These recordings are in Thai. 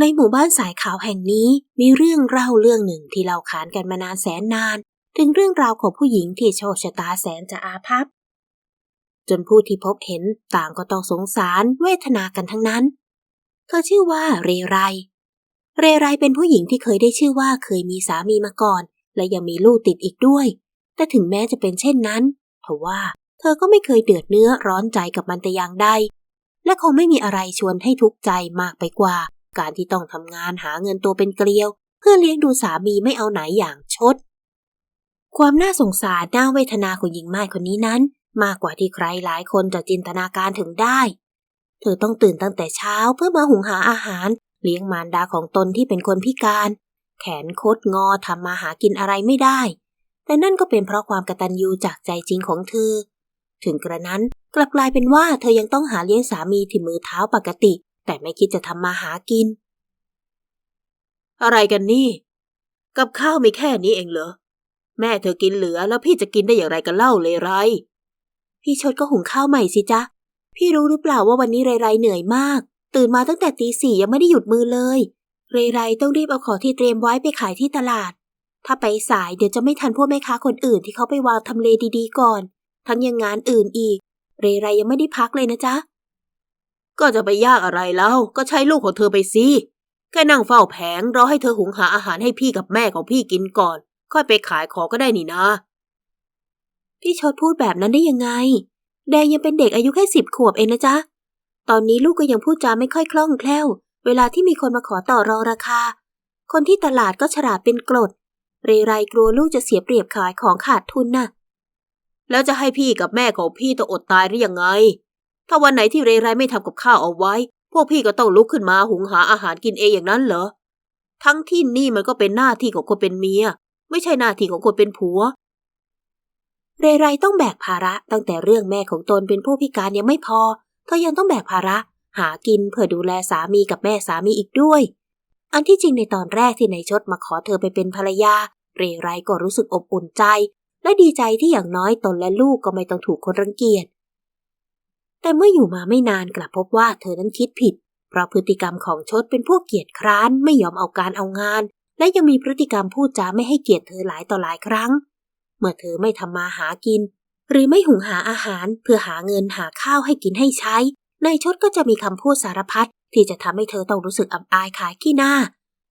ในหมู่บ้านสายขาวแห่งนี้มีเรื่องเล่าเรื่องหนึ่งที่เราขานกันมานานแสนนาน ถึงเรื่องราวของผู้หญิงที่โชคชะตาแสนจะอาภัพ จนผู้ที่พบเห็นต่างก็ต้องสงสารเวทนากันทั้งนั้น เธอชื่อว่าเรไร เรไรเป็นผู้หญิงที่เคยได้ชื่อว่าเคยมีสามีมาก่อน และยังมีลูกติดอีกด้วย แต่ถึงแม้จะเป็นเช่นนั้นทว่าเธอก็ไม่เคยเดือดเนื้อร้อนใจกับมันแต่อย่างใดและคงไม่มีอะไรชวนให้ทุกข์ใจมากไปกว่า การที่ต้องทำงานหาเงินตัวเป็นเกลียว เพื่อเลี้ยงดูสามีไม่เอาไหนอย่างชด ความน่าสงสารน่าเวทนาของหญิงไม้คนนี้นั้น มากกว่าที่ใครหลายคนจะจินตนาการถึงได้ เธอต้องตื่นตั้งแต่เช้าเพื่อมาหุงหาอาหาร เลี้ยงมารดาของตนที่เป็นคนพิการ แขนคดงอทำมาหากินอะไรไม่ได้ แต่นั่นก็เป็นเพราะความกตัญญูจากใจจริงของเธอ ถึงกระนั้นกลับกลายเป็นว่าเธอยังต้องหาเลี้ยงสามีที่มือเท้าปกติ แต่ไม่คิดจะทำมาหากิน อะไรกันนี่ กับข้าวมีแค่นี้เองเหรอ แม่เธอกินเหลือแล้วพี่จะกินได้อย่างไรกันเล่าเลยไร พี่ชดก็หุงข้าวใหม่สิจ๊ะ พี่รู้หรือเปล่าว่าวันนี้ไรไรเหนื่อยมาก ตื่นมาตั้งแต่ตีสี่ยังไม่ได้หยุดมือเลยเรไรต้องรีบเอาของที่เตรียมไว้ไปขายที่ตลาด ถ้าไปสายเดี๋ยวจะไม่ทันพวกแม่ค้าคนอื่นที่เขาไปวางทำเลดีๆก่อน ทั้งยังงานอื่นอีก เรไรยังไม่ได้พักเลยนะจ๊ะ ก็จะไปยากอะไรแล้ว ก็ใช้ลูกของเธอไปสิแค่นั่งเฝ้าแผงรอให้เธอหุงหาอาหารให้พี่กับแม่ของพี่กินก่อน ค่อยไปขายของก็ได้นี่นะ พี่ชดพูดแบบนั้นได้ยังไง แดงยังเป็นเด็กอายุแค่สิบขวบเองนะจ๊ะ ตอนนี้ลูกก็ยังพูดจาไม่ค่อยคล่องแคล่ว เวลาที่มีคนมาขอต่อรองราคา คนที่ตลาดก็ฉลาดเป็นกรด เรไรกลัวลูกจะเสียเปรียบขายของขาดทุนน่ะ แล้วจะให้พี่กับแม่ของพี่ต้องอดตายหรือยังไง ถ้าวันไหนที่เรไรไม่ทำกับข้าวเอาไว้ พวกพี่ก็ต้องลุกขึ้นมาหุงหาอาหารกินเองอย่างนั้นเหรอ ทั้งที่นี่มันก็เป็นหน้าที่ของคนเป็นเมีย ไม่ใช่หน้าที่ของคนเป็นผัว เรไรต้องแบกภาระตั้งแต่เรื่องแม่ของตนเป็นผู้พิการยังไม่พอ เธอยังต้องแบกภาระ หากินเพื่อดูแลสามีกับแม่สามีอีกด้วย อันที่จริงในตอนแรกที่นายชดมาขอเธอไปเป็นภรรยา เรไรก็รู้สึกอบอุ่นใจ และดีใจที่อย่างน้อยตนและลูกก็ไม่ต้องถูกคนรังเกียจ แต่เมื่ออยู่มาไม่นานกลับพบว่าเธอนั้นคิดผิด เพราะพฤติกรรมของชดเป็นพวกเกียจคร้านไม่ยอมเอาการเอางาน และยังมีพฤติกรรมพูดจาไม่ให้เกียรติเธอหลายต่อหลายครั้ง เมื่อเธอไม่ทำมาหากิน หรือไม่หุงหาอาหารเพื่อหาเงินหาข้าวให้กินให้ใช้นายชดก็จะมีคำพูดสารพัดที่จะทำให้เธอต้องรู้สึกอับอายขายขี้หน้า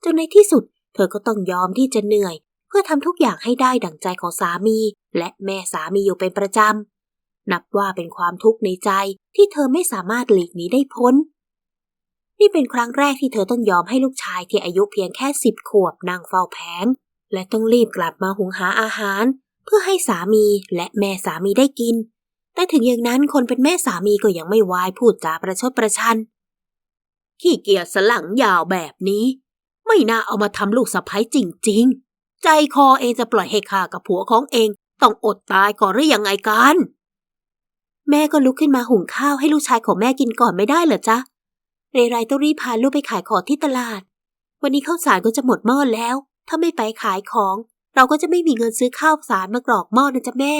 จนในที่สุด เธอก็ต้องยอมที่จะเหนื่อย เพื่อทำทุกอย่างให้ได้ดั่งใจของสามี และแม่สามีอยู่เป็นประจำ นับว่าเป็นความทุกข์ในใจที่เธอไม่สามารถหลีกหนีได้พ้น นี่เป็นครั้งแรกที่เธอต้องยอมให้ลูกชายที่อายุเพียงแค่สิบขวบนั่งเฝ้าแผง และต้องรีบกลับมาหุงหาอาหาร เพื่อให้สามีและแม่สามีได้กิน แต่ถึงอย่างนั้นคนเป็นแม่สามีก็ยังไม่วายพูดจาประชดประชัน ขี้เกียจสลังยาวแบบนี้ ไม่น่าเอามาทำลูกสะใภ้จริง ๆ ใจคอเองจะปล่อยให้ข้ากับผัวของเองต้องอดตายก่อนหรือยังไงกัน แม่ก็ลุกขึ้นมาหุงข้าวให้ลูกชายของแม่กินก่อนไม่ได้เหรอจ๊ะ เรไรต้องรีบพาลูกไปขายของที่ตลาด วันนี้ข้าวสารก็จะหมดหม้อแล้ว ถ้าไม่ไปขายของ เราก็จะไม่มีเงินซื้อข้าวสารมากรอกหม้อนะจ๊ะแม่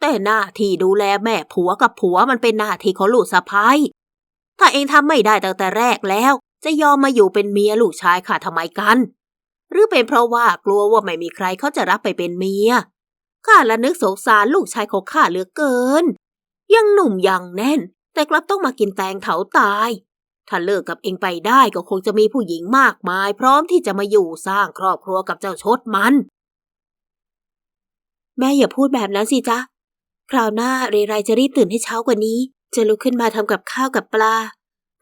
แต่หน้าที่ดูแลแม่ผัวกับผัวมันเป็นหน้าที่ของลูกสะใภ้ถ้าเองทำไม่ได้ตั้งแต่แรกแล้ว จะยอมมาอยู่เป็นเมียลูกชายข้าทำไมกัน หรือเป็นเพราะว่ากลัวว่าไม่มีใครเขาจะรับไปเป็นเมียข้าละนึกสงสารลูกชายของข้าเหลือเกิน ยังหนุ่มยังแน่น แต่กลับต้องมากินแตงเถาตาย ถ้าเลิกกับเองไปได้ก็คงจะมีผู้หญิงมากมาย พร้อมที่จะมาอยู่สร้างครอบครัวกับเจ้าชดมัน แม่อย่าพูดแบบนั้นสิจ๊ะ คราวหน้าเรไรจะรีบตื่นให้เช้ากว่านี้ จะลุกขึ้นมาทำกับข้าวกับปลา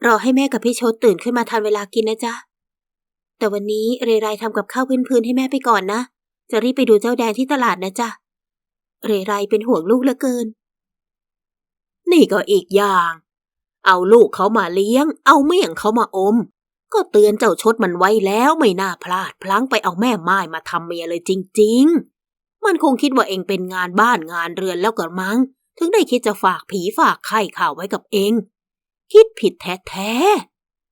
รอให้แม่กับพี่ชดตื่นขึ้นมาทันเวลากินนะจ๊ะ แต่วันนี้เรไรทำกับข้าวพื้นๆให้แม่ไปก่อนนะ จะรีบไปดูเจ้าแดงที่ตลาดนะจ๊ะ เรไรเป็นห่วงลูกเหลือเกิน นี่ก็อีกอย่าง เอาลูกเขามาเลี้ยง เอาเมี่ยงเขามาอม ก็เตือนเจ้าชดมันไว้แล้วไม่น่าพลาดพลั้งไปเอาแม่ไม้มาทำเมียเลยจริง ๆ มันคงคิดว่าเองเป็นงานบ้านงานเรือนแล้วกระมังถึงได้คิดจะฝากผีฝากไข่ข่าวไว้กับเอง คิดผิดแท้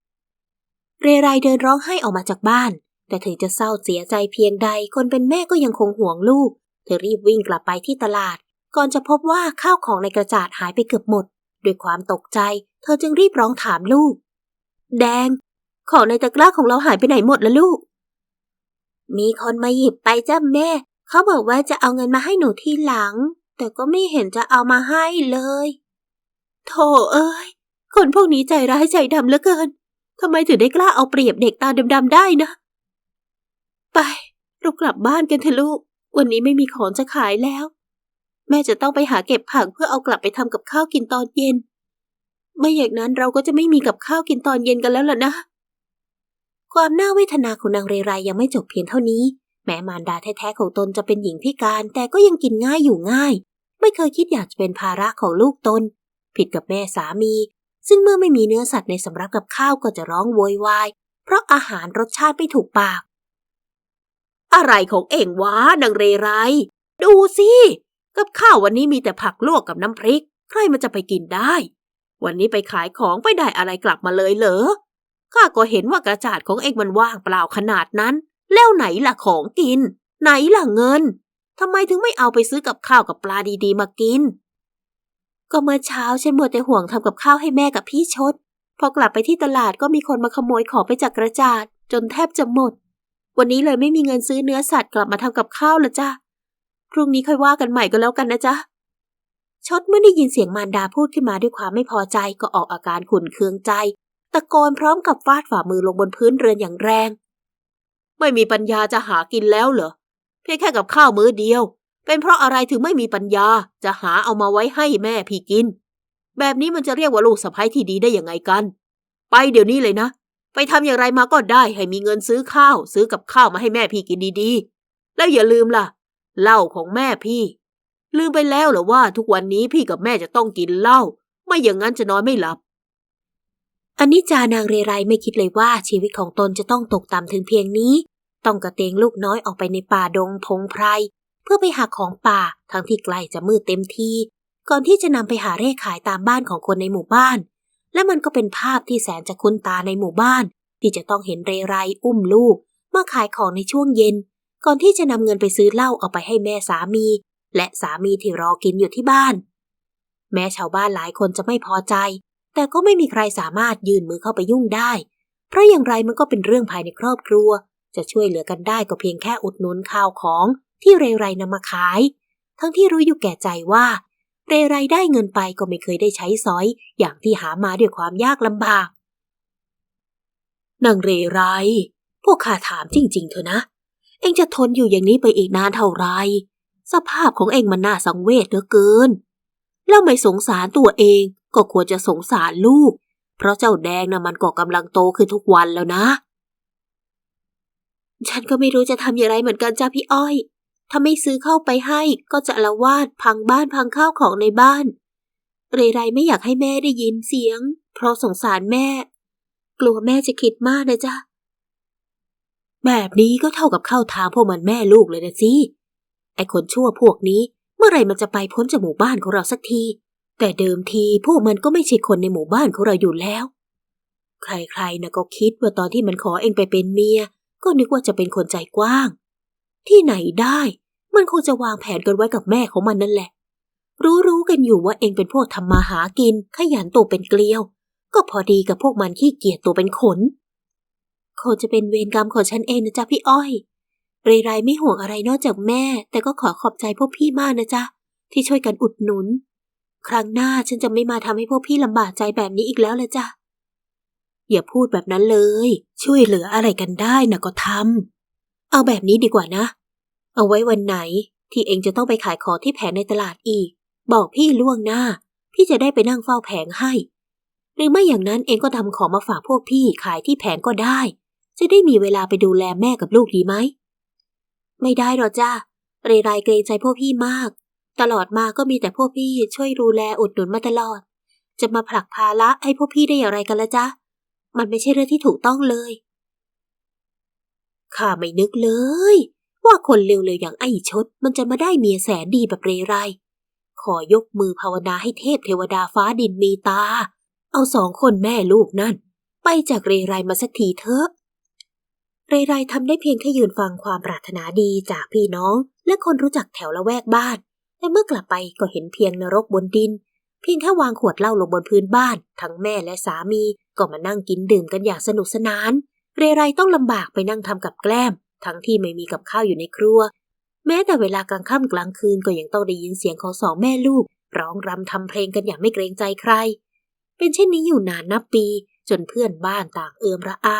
ๆ เรไรเดินร้องไห้ออกมาจากบ้าน แต่ถึงจะเศร้าเสียใจเพียงใด คนเป็นแม่ก็ยังคงห่วงลูก เธอรีบวิ่งกลับไปที่ตลาด ก่อนจะพบว่าข้าวของในกระจาดหายไปเกือบหมด ด้วยความตกใจ เธอจึงรีบร้องถามลูก แดง ของในตะกร้าของเราหายไปไหนหมดแล้วลูก มีคนมาหยิบไปจ้าแม่ เขาบอกว่าจะเอาเงินมาให้หนูทีหลัง แต่ก็ไม่เห็นจะเอามาให้เลยโธ่เอ้ย คนพวกนี้ใจร้ายใจดำเหลือเกินทำไมถึงได้กล้าเอาเปรียบเด็กตาดำๆได้นะ ไปเรากลับบ้านกันเถอะลูก วันนี้ไม่มีของจะขายแล้ว แม่จะต้องไปหาเก็บผักเพื่อเอากลับไปทำกับข้าวกินตอนเย็น ไม่อย่างนั้นเราก็จะไม่มีกับข้าวกินตอนเย็นกันแล้วล่ะนะ ความน่าเวทนาของนางเรไรยังไม่จบเพียงเท่านี้ แม้มารดาแท้ๆของตนจะเป็นหญิงพิการ แต่ก็ยังกินง่ายอยู่ง่าย ไม่เคยคิดอยากจะเป็นภาระของลูกตน ผิดกับแม่สามี ซึ่งเมื่อไม่มีเนื้อสัตว์ในสำรับกับข้าวก็จะร้องโวยวาย เพราะอาหารรสชาติไม่ถูกปาก อะไรของเองวะนางเรไร ดูสิ กับข้าววันนี้มีแต่ผักลวกกับน้ำพริก ใครมันจะไปกินได้ วันนี้ไปขายของไปได้อะไรกลับมาเลยเหรอ ข้าก็เห็นว่ากระจาดของเองมันว่างเปล่าขนาดนั้น แล้วไหนล่ะของกิน ไหนล่ะเงินทำไมถึงไม่เอาไปซื้อกับข้าวกับปลาดีๆ มากิน ก็เมื่อเช้าฉันมัวแต่ห่วงทำกับข้าวให้แม่กับพี่ชด พอกลับไปที่ตลาดก็มีคนมาขโมยของไปจากกระจาดจนแทบจะหมด วันนี้เลยไม่มีเงินซื้อเนื้อสัตว์กลับมาทำกับข้าวละจ้ะ พรุ่งนี้ค่อยว่ากันใหม่ก็แล้วกันนะจ๊ะชดเมื่อได้ยินเสียงมารดาพูดขึ้นมาด้วยความไม่พอใจก็ออกอาการขุ่นเคืองใจ ตะโกนพร้อมกับฟาดฝ่ามือลงบนพื้นเรือนอย่างแรง ไม่มีปัญญาจะหากินแล้วเหรอเพียงแค่กับข้าวมื้อเดียว เป็นเพราะอะไรถึงไม่มีปัญญาจะหาเอามาไว้ให้แม่พี่กิน แบบนี้มันจะเรียกว่าลูกสะใภ้ที่ดีได้ยังไงกัน ไปเดี๋ยวนี้เลยนะ ไปทำอย่างไรมาก็ได้ให้มีเงินซื้อข้าว ซื้อกับข้าวมาให้แม่พี่กินดีๆ แล้วอย่าลืมล่ะ เหล้าของแม่พี่ ลืมไปแล้วเหรอว่าทุกวันนี้พี่กับแม่จะต้องกินเหล้าไม่อย่างนั้นจะนอนไม่หลับ อันนี้จานางเรไรไม่คิดเลยว่าชีวิตของตนจะต้องตกต่ำถึงเพียงนี้ ต้องกระเตงลูกน้อยออกไปในป่าดงพงไพรเพื่อไปหาของป่าทั้งที่ใกล้จะมืดเต็มทีก่อนที่จะนำไปหาเร่ขายตามบ้านของคนในหมู่บ้าน และมันก็เป็นภาพที่แสนจะคุ้นตาในหมู่บ้าน ที่จะต้องเห็นเรไรอุ้มลูกมาขายของในช่วงเย็น ก่อนที่จะนำเงินไปซื้อเหล้าเอาไปให้แม่สามี และสามีที่รอกินอยู่ที่บ้าน แม้ชาวบ้านหลายคนจะไม่พอใจ แต่ก็ไม่มีใครสามารถยื่นมือเข้าไปยุ่งได้ เพราะอย่างไรมันก็เป็นเรื่องภายในครอบครัว จะช่วยเหลือกันได้ก็เพียงแค่อุดหนุนข้าวของที่เรไรนำมาขาย ทั้งที่รู้อยู่แก่ใจว่า เรไรได้เงินไปก็ไม่เคยได้ใช้สอย อย่างที่หามาด้วยความยากลำบากนางเรไร พวกข้าถามจริง ๆ เถอะนะ เองจะทนอยู่อย่างนี้ไปอีกนานเท่าไร สภาพของเองมันน่าสังเวชเหลือเกิน แล้วไม่สงสารตัวเองก็ควรจะสงสารลูก เพราะเจ้าแดงนะ่ะมันก็กำลังโตขึ้นทุกวันแล้วนะ ฉันก็ไม่รู้จะทำอย่างไรเหมือนกันจ้าพี่อ้อย ถ้าไม่ซื้อเข้าไปให้ก็จะละวาดพังบ้านพังข้าวของในบ้าน เรไรไม่อยากให้แม่ได้ยินเสียง เพราะสงสารแม่ กลัวแม่จะคิดมากนะจ๊ะ แบบนี้ก็เท่ากับเข้าทางพวกมันแม่ลูกเลยนะสิไอคนชั่วพวกนี้เมื่อไหรมันจะไปพ้นจากหมู่บ้านของเราสักที แต่เดิมทีพวกมันก็ไม่ใช่คนในหมู่บ้านของเราอยู่แล้ว ใครๆนะก็คิดว่าตอนที่มันขอเองไปเป็นเมีย ก็นึกว่าจะเป็นคนใจกว้าง ที่ไหนได้ มันคงจะวางแผนกันไว้กับแม่ของมันนั่นแหละ รู้ๆกันอยู่ว่าเองเป็นพวกทำมาหากินขยันตัวเป็นเกลียว ก็พอดีกับพวกมันขี้เกียจตัวเป็นขน คงจะเป็นเวรกรรมของฉันเองนะจ๊ะพี่อ้อย เรไรไม่ห่วงอะไรนอกจากแม่ แต่ก็ขอขอบใจพวกพี่มากนะจ๊ะ ที่ช่วยกันอุดหนุน ครั้งหน้าฉันจะไม่มาทำให้พวกพี่ลำบากใจแบบนี้อีกแล้วเละจ้ะ อย่าพูดแบบนั้นเลย ช่วยเหลืออะไรกันได้นะก็ทำเอาแบบนี้ดีกว่านะ เอาไว้วันไหน ที่เองจะต้องไปขายของที่แผงในตลาดอีก บอกพี่ล่วงหน้า พี่จะได้ไปนั่งเฝ้าแผงให้หรือไม่อย่างนั้นเองก็ทำของมาฝากพวกพี่ขายที่แผงก็ได้ จะได้มีเวลาไปดูแลแม่กับลูกดีไหม ไม่ได้หรอกจ้าเรไรเกรงใจพวกพี่มาก ตลอดมาก็มีแต่พวกพี่ช่วยดูแลอุดหนุนมาตลอด จะมาผลักภาระให้พวกพี่ได้อย่างไรกันละจ๊ะ มันไม่ใช่เรื่องที่ถูกต้องเลย ข้าไม่นึกเลย ว่าคนเร็วๆอย่างไอ้ชด มันจะมาได้เมียแสนดีแบบเรไร ขอยกมือภาวนาให้เทพเทวดาฟ้าดินมีตา เอาสองคนแม่ลูกนั่น ไปจากเรไรมาสักทีเถอะ เรไรทำได้เพียงแค่ยืนฟังความปรารถนาดีจากพี่น้อง และคนรู้จักแถวละแวกบ้าน แต่เมื่อกลับไปก็เห็นเพียงนรกบนดิน เพียงแค่วางขวดเหล้าลงบนพื้นบ้าน ทั้งแม่และสามีก็มานั่งกินดื่มกันอย่างสนุกสนาน เรไรต้องลำบากไปนั่งทำกับแกล้ม ทั้งที่ไม่มีกับข้าวอยู่ในครัว แม้แต่เวลากลางค่ำกลางคืนก็ยังต้องได้ยินเสียงของสองแม่ลูก ร้องรำทำเพลงกันอย่างไม่เกรงใจใคร เป็นเช่นนี้อยู่นานนับปี จนเพื่อนบ้านต่างเอือมระอา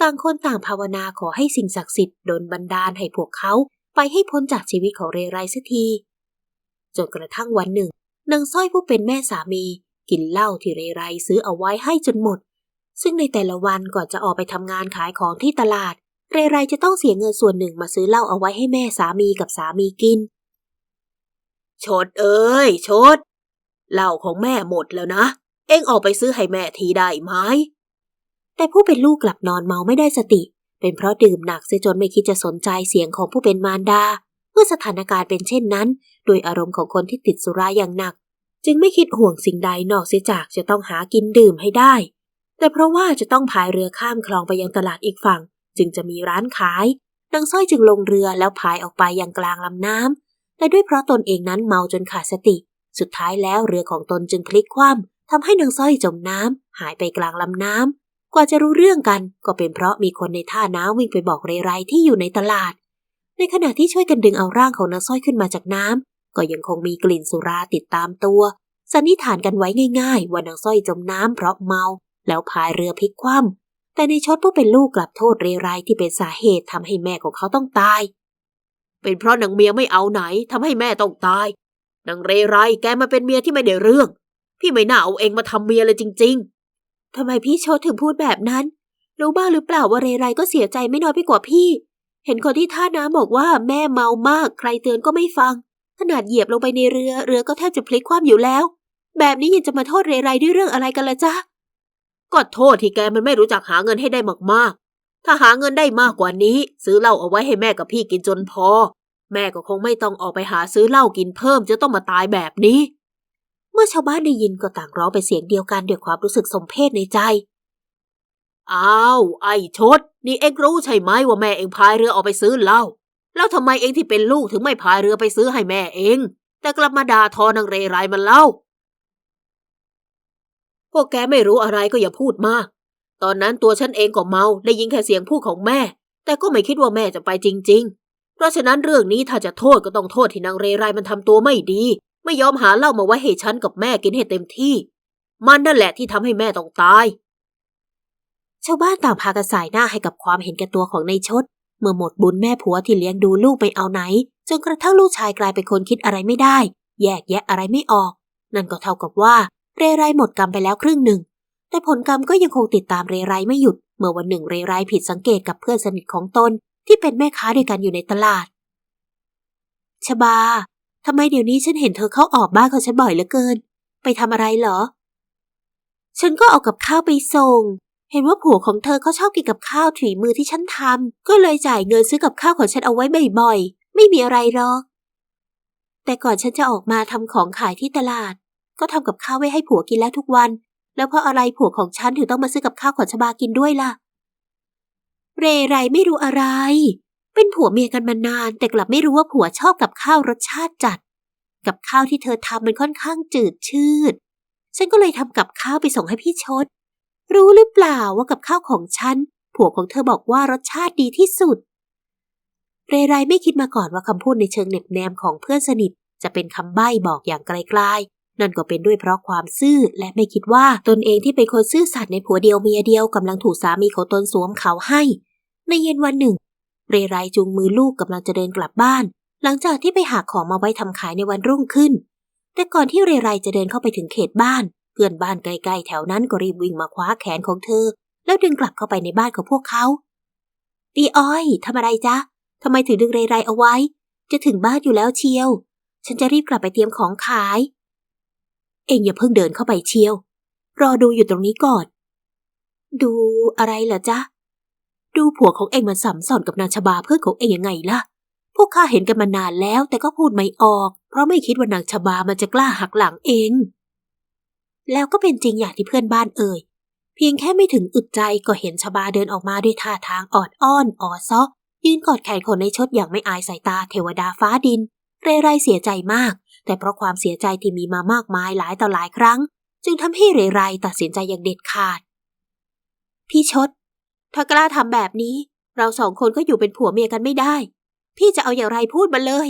ต่างคนต่างภาวนาขอให้สิ่งศักดิ์สิทธิ์ดลบันดาลให้พวกเขาไปให้พ้นจากชีวิตของเรไรสักที จนกระทั่งวันหนึ่งนางสร้อยผู้เป็นแม่สามี กินเหล้าที่เรไรซื้อเอาไว้ให้จนหมด ซึ่งในแต่ละวันก่อนจะออกไปทำงานขายของที่ตลาด เรไรจะต้องเสียเงินส่วนหนึ่งมาซื้อเหล้าเอาไว้ให้แม่สามีกับสามีกิน ชดเอ้ยชดเหล้าของแม่หมดแล้วนะ เอ็งออกไปซื้อให้แม่ทีได้ไหม แต่ผู้เป็นลูกกลับนอนเมาไม่ได้สติ เป็นเพราะดื่มหนักเสียจนไม่คิดจะสนใจเสียงของผู้เป็นมารดา เมื่อสถานการณ์เป็นเช่นนั้น โดยอารมณ์ของคนที่ติดสุราอย่างหนัก จึงไม่คิดห่วงสิ่งใดนอกเสียจากจะต้องหากินดื่มให้ได้ แต่เพราะว่าจะต้องพายเรือข้ามคลองไปยังตลาดอีกฝั่ง จึงจะมีร้านขายนางสร้อยจึงลงเรือแล้วพายออกไปยังกลางลำน้ำแต่ด้วยเพราะตนเองนั้นเมาจนขาดสติ สุดท้ายแล้วเรือของตนจึงพลิกคว่ำทำให้นางสร้อยจมน้ำหายไปกลางลำน้ำ กว่าจะรู้เรื่องกันก็เป็นเพราะมีคนในท่าน้ำวิ่งไปบอกเรไรที่อยู่ในตลาด ในขณะที่ช่วยกันดึงเอาร่างของนางสร้อยขึ้นมาจากน้ำก็ยังคงมีกลิ่นสุราติดตามตัว สันนิษฐานกันไว้ง่าย ๆ ว่านางสร้อยจมน้ำเพราะเมา แล้วพายเรือพลิกคว่ำแต่ในชดผู้เป็นลูกกลับโทษเรไรที่เป็นสาเหตุทำให้แม่ของเขาต้องตาย เป็นเพราะนางเมียไม่เอาไหนทำให้แม่ต้องตายนางเรไรแกมาเป็นเมียที่ไม่ได้เรื่อง พี่ไม่น่าเอาเองมาทำเมียเลยจริง ทำไมพี่ชดถึงพูดแบบนั้น รู้บ้างหรือเปล่าว่าเรไรก็เสียใจไม่น้อยไปกว่าพี่ เห็นคนที่ท่าน้ำบอกว่าแม่เมามาก ใครเตือนก็ไม่ฟัง ขนาดเหยียบลงไปในเรือ เรือก็แทบจะพลิกคว่ำอยู่แล้ว แบบนี้ยังจะมาโทษเรไรด้วยเรื่องอะไรกันละจ๊ะ ก็โทษที่แกมันไม่รู้จักหาเงินให้ได้มากๆ ถ้าหาเงินได้มากกว่านี้ ซื้อเหล้าเอาไว้ให้แม่กับพี่กินจนพอ แม่ก็คงไม่ต้องออกไปหาซื้อเหล้ากินเพิ่มจะต้องมาตายแบบนี้ เมื่อชาวบ้านได้ยินก็ต่างร้องเป็นเสียงเดียวกันด้วยความรู้สึกสมเพชในใจ อ้าว ไอ้ชด นี่เอ็งรู้ใช่ไหมว่าแม่เอ็งพายเรือออกไปซื้อเหล้า แล้วทำไมเอ็งที่เป็นลูกถึงไม่พายเรือไปซื้อให้แม่เอ็ง แต่กลับมาด่าทอนางเรไรมันเล่า พวกแกไม่รู้อะไรก็อย่าพูดมาก ตอนนั้นตัวฉันเองก็เมา ได้ยินแค่เสียงพูดของแม่ แต่ก็ไม่คิดว่าแม่จะไปจริง ๆ เพราะฉะนั้นเรื่องนี้ถ้าจะโทษก็ต้องโทษที่นางเรไรมันทำตัวไม่ดี ไม่ยอมหาเหล้ามาไว้ให้ฉันกับแม่กินให้เต็มที่ มันนั่นแหละที่ทำให้แม่ต้องตาย ชาวบ้านต่างพากันสายหน้าให้กับความเห็นแก่ตัวของในายชด เมื่อหมดบุญแม่ผัวที่เลี้ยงดูลูกไปเอาไหน จนกระทั่งลูกชายกลายเป็นคนคิดอะไรไม่ได้ แยกแยะอะไรไม่ออก นั่นก็เท่ากับว่าเรไรหมดกรรมไปแล้วครึ่งหนึ่ง แต่ผลกรรมก็ยังคงติดตามเรไรไม่หยุด เมื่อวันหนึ่งเรไรผิดสังเกตกับเพื่อนสนิทของตนที่เป็นแม่ค้าด้วยกันอยู่ในตลาดชบา ทำไมเดี๋ยวนี้ฉันเห็นเธอเข้าออกบ้านของฉันบ่อยเหลือเกิน ไปทำอะไรเหรอ ฉันก็เอากับข้าวไปส่ง เห็นว่าผัวของเธอเขาชอบกินกับข้าวถีมือที่ฉันทำก็เลยจ่ายเงินซื้อกับข้าวของฉันเอาไว้บ่อยๆ ไม่มีอะไรหรอก แต่ก่อนฉันจะออกมาทำของขายที่ตลาด ก็ทำกับข้าวไว้ให้ผัวกินแล้วทุกวัน แล้วเพราะอะไรผัวของฉันถึงต้องมาซื้อกับข้าวของชบากินด้วยล่ะ เรไรไม่รู้อะไร เป็นผัวเมียกันมานาน แต่กลับไม่รู้ว่าผัวชอบกับข้าวรสชาติจัด กับข้าวที่เธอทำมันค่อนข้างจืดชืด ฉันก็เลยทำกับข้าวไปส่งให้พี่ชด รู้หรือเปล่าว่ากับข้าวของฉัน ผัวของเธอบอกว่ารสชาติดีที่สุด เรไรไม่คิดมาก่อนว่าคำพูดในเชิงเหน็บแนมของเพื่อนสนิท จะเป็นคำใบ้บอกอย่างไกลๆ นั่นก็เป็นด้วยเพราะความซื่อและไม่คิดว่าตนเองที่เป็นคนซื่อสัตย์ในผัวเดียวเมียเดียวกำลังถูกสามีของตนสวมเขาให้ ในเย็นวันหนึ่ง เรไรจูงมือลูกกำลังจะเดินกลับบ้าน หลังจากที่ไปหาของมาไว้ทำขายในวันรุ่งขึ้น แต่ก่อนที่เรไรจะเดินเข้าไปถึงเขตบ้าน เพื่อนบ้านใกล้ๆแถวนั้นก็รีบวิ่งมาคว้าแขนของเธอ แล้วดึงกลับเข้าไปในบ้านของพวกเขาตีอ้อยทำอะไรจ๊ะทำไมถึงดึงเรไรเอาไว้ จะถึงบ้านอยู่แล้วเชียว ฉันจะรีบกลับไปเตรียมของขาย เองอย่าเพิ่งเดินเข้าไปเชียว รอดูอยู่ตรงนี้ก่อน ดูอะไรเหรอจ๊ะ ดูผัวของเองมันสัมสอนกับนางชบาเพื่อนของเองยังไงล่ะ พวกข้าเห็นกันมานานแล้ว แต่ก็พูดไม่ออก เพราะไม่คิดว่านางชบามันจะกล้าหักหลังเอง แล้วก็เป็นจริงอย่างที่เพื่อนบ้านเอ่ย เพียงแค่ไม่ถึงอึดใจก็เห็นชบาเดินออกมาด้วยท่าทางออดอ้อนอ่อซอกยืนกอดแขนคนในชดอย่างไม่อายสายตาเทวดาฟ้าดิน เรไรเสียใจมาก แต่เพราะความเสียใจที่มีมามากมายหลายต่อหลายครั้ง จึงทำให้เรไรตัดสินใจอย่างเด็ดขาด พี่ชด ถ้ากล้าทำแบบนี้ เราสองคนก็อยู่เป็นผัวเมียกันไม่ได้ พี่จะเอาอย่างไรพูดมาเลย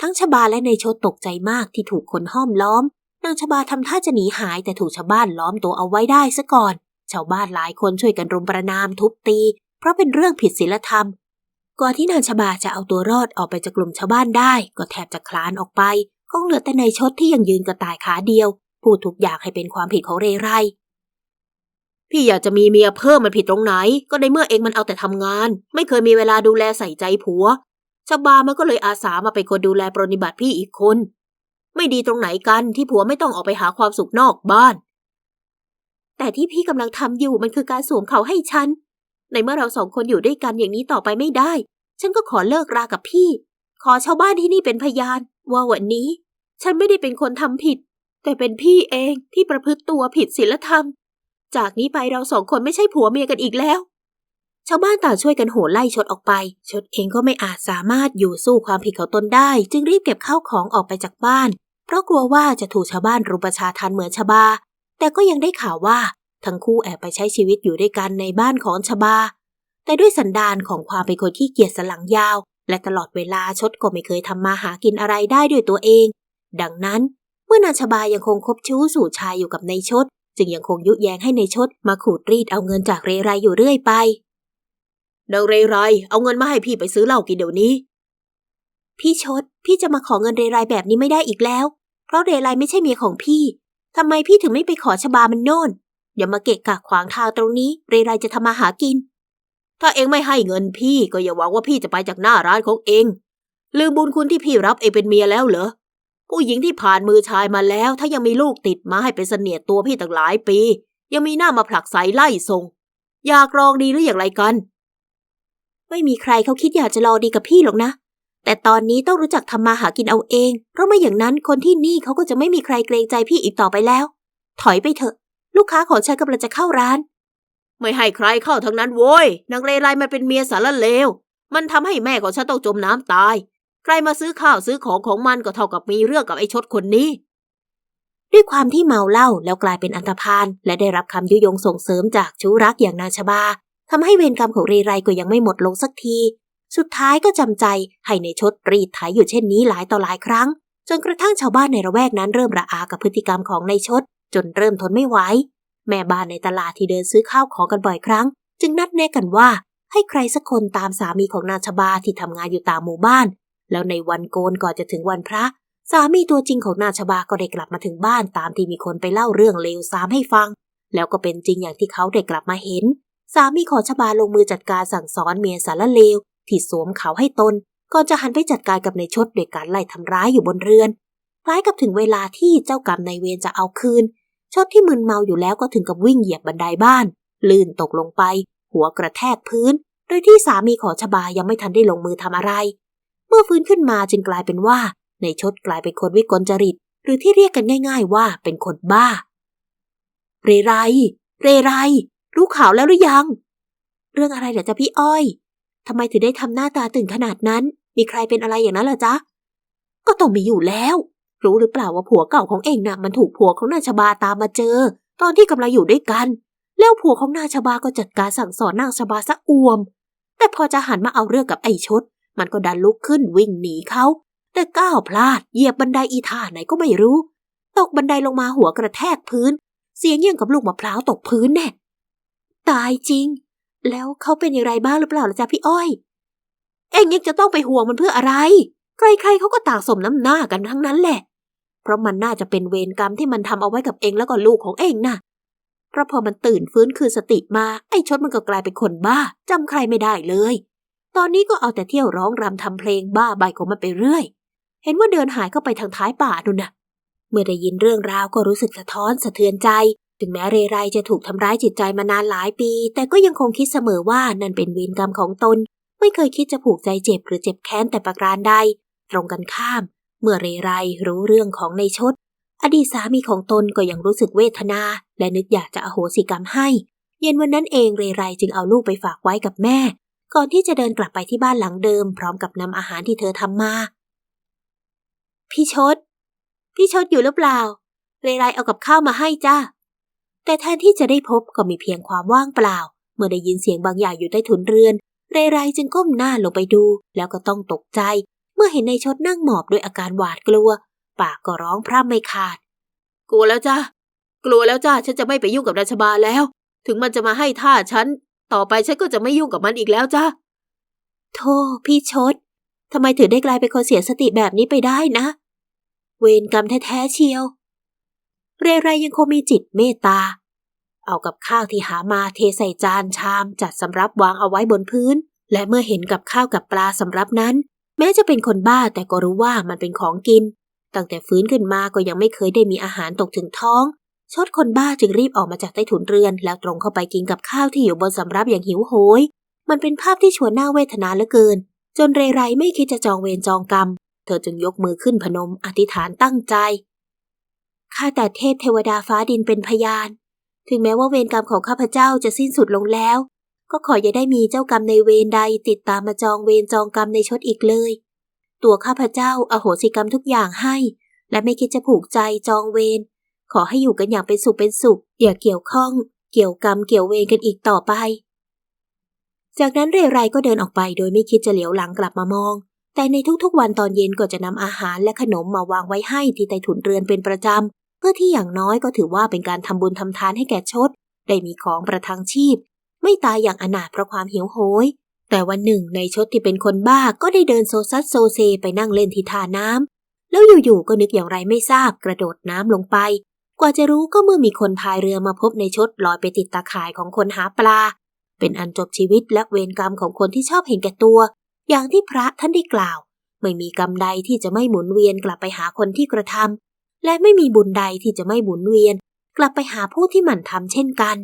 ทั้งชบาและในชดตกใจมากที่ถูกคนห้อมล้อม นางชบาทำท่าจะหนีหายแต่ถูกชาวบ้านล้อมตัวเอาไว้ได้ซะก่อน ชาวบ้านหลายคนช่วยกันรุมประนามทุบตี เพราะเป็นเรื่องผิดศีลธรรม ก่อนที่นางชบาจะเอาตัวรอดออกไปจากกลุ่มชาวบ้านได้ ก็แทบจะคลานออกไปคงเหลือแต่ในชดที่ยังยืนกระต่ายขาเดียวพูดทุกอย่างให้เป็นความผิดของเรไร พี่อยากจะมีเมียเพิ่มมันผิดตรงไหน ก็ในเมื่อเองมันเอาแต่ทำงาน ไม่เคยมีเวลาดูแลใส่ใจผัวชบามันก็เลยอาสามาเป็นคนดูแลปรนนิบัติพี่อีกคน ไม่ดีตรงไหนกันที่ผัวไม่ต้องออกไปหาความสุขนอกบ้าน แต่ที่พี่กำลังทำอยู่มันคือการสวมเขาให้ฉัน ในเมื่อเราสองคนอยู่ด้วยกันอย่างนี้ต่อไปไม่ได้ ฉันก็ขอเลิกรากับพี่ ขอชาวบ้านที่นี่เป็นพยาน ว่าวันนี้ ฉันไม่ได้เป็นคนทำผิด แต่เป็นพี่เองที่ประพฤติตัวผิดศีลธรรม จากนี้ไปเราสองคนไม่ใช่ผัวเมียกันอีกแล้ว ชาวบ้านต่างช่วยกันโห่ไล่ชดออกไป ชดเองก็ไม่อาจสามารถอยู่สู้ความผิดของตนได้ จึงรีบเก็บข้าวของออกไปจากบ้าน เพราะกลัวว่าจะถูกชาวบ้านรุมประชาทันเหมือนชบา แต่ก็ยังได้ข่าวว่าทั้งคู่แอบไปใช้ชีวิตอยู่ด้วยกันในบ้านของชบา แต่ด้วยสันดานของความเป็นคนขี้เกียจสลังยาว และตลอดเวลาชดก็ไม่เคยทำมาหากินอะไรได้ด้วยตัวเอง ดังนั้น เมื่อนางชบายังคงคบชู้สู่ชายอยู่กับในชด จึงยังคงยุแยงให้ในชดมาขูดรีดเอาเงินจากเรไรอยู่เรื่อยไปนางเรไรเอาเงินมาให้พี่ไปซื้อเหล้ากินเดี๋ยวนี้ พี่ชด พี่จะมาขอเงินเรไรแบบนี้ไม่ได้อีกแล้ว เพราะเรไรไม่ใช่เมียของพี่ทำไมพี่ถึงไม่ไปขอชบามันโน่น อย่ามาเกะกะขวางทางตรงนี้ เรไรจะทำมาหากิน ถ้าเองไม่ให้เงินพี่ก็อย่าหวังว่าพี่จะไปจากหน้าร้านของเอง ลืมบุญคุณที่พี่รับเองเป็นเมียแล้วเหรอ ผู้หญิงที่ผ่านมือชายมาแล้ว ถ้ายังมีลูกติดมาให้เป็นเสนียดตัวพี่ตั้งหลายปี ยังมีหน้ามาผลักไสไล่ส่งอยากลองดีหรืออย่างไรกัน ไม่มีใครเขาคิดอยากจะรอดีกับพี่หรอกนะ แต่ตอนนี้ต้องรู้จักทำมาหากินเอาเอง เพราะไม่อย่างนั้นคนที่นี่เขาก็จะไม่มีใครเกรงใจพี่อีกต่อไปแล้ว ถอยไปเถอะ ลูกค้าของฉันกำลังจะเข้าร้าน ไม่ให้ใครเข้าทั้งนั้นโว้ยนางเรไรมันเป็นเมียสารเลวมันทำให้แม่ของฉันต้องจมน้ำตาย ใครมาซื้อข้าวซื้อของของมันก็เท่ากับมีเรื่องกับไอ้ชดคนนี้ ด้วยความที่เมาเหล้าแล้วกลายเป็นอันธพาลและได้รับคำยุยงส่งเสริมจากชู้รักอย่างนาชบาทำให้เวรกรรมของเรไรก็ยังไม่หมดลงสักที สุดท้ายก็จำใจให้ในชดรีดไถอยู่เช่นนี้หลายต่อหลายครั้ง จนกระทั่งชาวบ้านในละแวกนั้นเริ่มระอากับพฤติกรรมของในชด จนเริ่มทนไม่ไหวแม่บ้านในตลาดที่เดินซื้อข้าวของกันบ่อยครั้ง จึงนัดแนะกันว่าให้ใครสักคนตามสามีของนาชบาที่ทำงานอยู่ตามหมู่บ้าน แล้วในวันโกนก่อนจะถึงวันพระ สามีตัวจริงของนาชบาก็ได้กลับมาถึงบ้านตามที่มีคนไปเล่าเรื่องเลวซ้ำให้ฟัง แล้วก็เป็นจริงอย่างที่เขาได้กลับมาเห็น สามีของชบาลงมือจัดการสั่งสอนเมียสารเลวที่สวมเขาให้ตน ก่อนจะหันไปจัดการกับในชดโดยการไล่ทำร้ายอยู่บนเรือนคล้ายกับถึงเวลาที่เจ้ากรรมนายเวรจะเอาคืน ชดที่มึนเมาอยู่แล้วก็ถึงกับวิ่งเหยียบบันไดบ้าน ลื่นตกลงไป หัวกระแทกพื้น โดยที่สามีของชบายังไม่ทันได้ลงมือทำอะไร มื่อฟื้นขึ้นมาจึงกลายเป็นว่า ในชดกลายเป็นคนวิกลจริต หรือที่เรียกกันง่าย ๆ ว่าเป็นคนบ้า เรไร เรไร รู้ข่าวแล้วหรือยัง เรื่องอะไรเหรอจ๊ะพี่อ้อยทำไมถึงได้ทำหน้าตาตื่นขนาดนั้น มีใครเป็นอะไรอย่างนั้นเหรอจ๊ะ ก็ต้องมีอยู่แล้ว รู้หรือเปล่าว่าผัวเก่าของเองน่ะมันถูกผัวของนางชบาตามมาเจอ ตอนที่กำลังอยู่ด้วยกัน แล้วผัวของนางชบาก็จัดการสั่งสอนนางชบาซะอวม แต่พอจะหันมาเอาเรื่องกับไอ้ชด มันก็ดันลุกขึ้นวิ่งหนีเขา แต่ก้าวพลาดเหยียบบันไดอีท่าไหนก็ไม่รู้ ตกบันไดลงมาหัวกระแทกพื้น เสียงเยี่ยงกับลูกมะพร้าวตกพื้นแน่ ตายจริง แล้วเขาเป็นอย่างไรบ้างหรือเปล่าล่ะจ๊ะพี่อ้อย เอ็งยังจะต้องไปห่วงมันเพื่ออะไร ใครๆเขาก็ต่างสมน้ำหน้ากันทั้งนั้นแหละ เพราะมันน่าจะเป็นเวรกรรมที่มันทำเอาไว้กับเองแล้วก็ลูกของเองน่ะเพราะพอมันตื่นฟื้นคืนสติมาไอ้ชดมันก็กลายเป็นคนบ้าจำใครไม่ได้เลย ตอนนี้ก็เอาแต่เที่ยวร้องรำทำเพลงบ้าใบของมันไปเรื่อย เห็นว่าเดินหายเข้าไปทางท้ายป่านู่นน่ะเมื่อได้ยินเรื่องราวก็รู้สึกสะท้อนสะเทือนใจ ถึงแม้เรไรจะถูกทำร้ายจิตใจมานานหลายปี แต่ก็ยังคงคิดเสมอว่านั่นเป็นเวรกรรมของตน ไม่เคยคิดจะผูกใจเจ็บหรือเจ็บแค้นแต่ประการใด ตรงกันข้าม เมื่อเรไรรู้เรื่องของในชด อดีตสามีของตนก็ยังรู้สึกเวทนา และนึกอยากจะอโหสิกรรมให้ เย็นวันนั้นเองเรไรจึงเอาลูกไปฝากไว้กับแม่ ก่อนที่จะเดินกลับไปที่บ้านหลังเดิม พร้อมกับนำอาหารที่เธอทำมา พี่ชด พี่ชดอยู่หรือเปล่าเรไรเอากับข้าวมาให้จ้า แต่แทนที่จะได้พบก็มีเพียงความว่างเปล่า เมื่อได้ยินเสียงบางอย่างอยู่ใต้ถุนเรือน เรไรจึงก้มหน้าลงไปดู แล้วก็ต้องตกใจ เมื่อเห็นในชดนั่งหมอบด้วยอาการหวาดกลัว ปากก็ร้องพร่ำไม่ขาด กลัวแล้วจ้ากลัวแล้วจ้าฉันจะไม่ไปยุ่งกับราชบาลแล้ว ถึงมันจะมาให้ท่าฉัน ต่อไปฉันก็จะไม่ยุ่งกับมันอีกแล้วจ้าโธ่พี่ชดทำไมถึงได้กลายเป็นคนเสียสติแบบนี้ไปได้นะ เวรกรรมแท้ๆเชียว เรไรยังคงมีจิตเมตตา เอากับข้าวที่หามาเทใส่จานชามจัดสำรับวางเอาไว้บนพื้น และเมื่อเห็นกับข้าวกับปลาสำรับนั้น แม้จะเป็นคนบ้าแต่ก็รู้ว่ามันเป็นของกิน ตั้งแต่ฟื้นขึ้นมาก็ยังไม่เคยได้มีอาหารตกถึงท้อง ชดคนบ้าจึงรีบออกมาจากใต้ถุนเรือน แล้วตรงเข้าไปกินกับข้าวที่อยู่บนสำรับอย่างหิวโหย มันเป็นภาพที่ชวนน่าเวทนาเหลือเกิน จนเรไรไม่คิดจะจองเวรจองกรรม เธอจึงยกมือขึ้นพนมอธิษฐานตั้งใจข้าแต่เทพเทวดาฟ้าดินเป็นพยาน ถึงแม้ว่าเวรกรรมของข้าพเจ้าจะสิ้นสุดลงแล้ว ก็ขออย่าได้มีเจ้ากรรมในเวรใดติดตามมาจองเวรจองกรรมในชดอีกเลย ตัวข้าพเจ้าอโหสิกรรมทุกอย่างให้ และไม่คิดจะผูกใจจองเวร ขอให้อยู่กันอย่างเป็นสุขเป็นสุข อย่าเกี่ยวข้อง เกี่ยวกรรมเกี่ยวเวรกันอีกต่อไป จากนั้นเรไรก็เดินออกไปโดยไม่คิดจะเหลียวหลังกลับมามอง แต่ในทุกๆวันตอนเย็นก็จะนำอาหารและขนมมาวางไว้ให้ที่ใต้ถุนเรือนเป็นประจำ เพื่อที่อย่างน้อยก็ถือว่าเป็นการทำบุญทำทานให้แก่ชด ได้มีของประทังชีพ ไม่ตายอย่างอนาถเพราะความหิวโหย แต่วันหนึ่งในชดที่เป็นคนบ้าก็ได้เดินโซซัสโซเซไปนั่งเล่นที่ท่าน้ำแล้วอยู่ๆก็นึกอย่างไรไม่ทราบกระโดดน้ำลงไป กว่าจะรู้ก็เมื่อมีคนพายเรือมาพบในชดลอยไปติดตาข่ายของคนหาปลา เป็นอันจบชีวิตและเวรกรรมของคนที่ชอบเห็นแก่ตัว อย่างที่พระท่านได้กล่าว ไม่มีกรรมใดที่จะไม่หมุนเวียนกลับไปหาคนที่กระทำและไม่มีบุญใดที่จะไม่หมุนเวียน กลับไปหาผู้ที่หมั่นทำเช่นกัน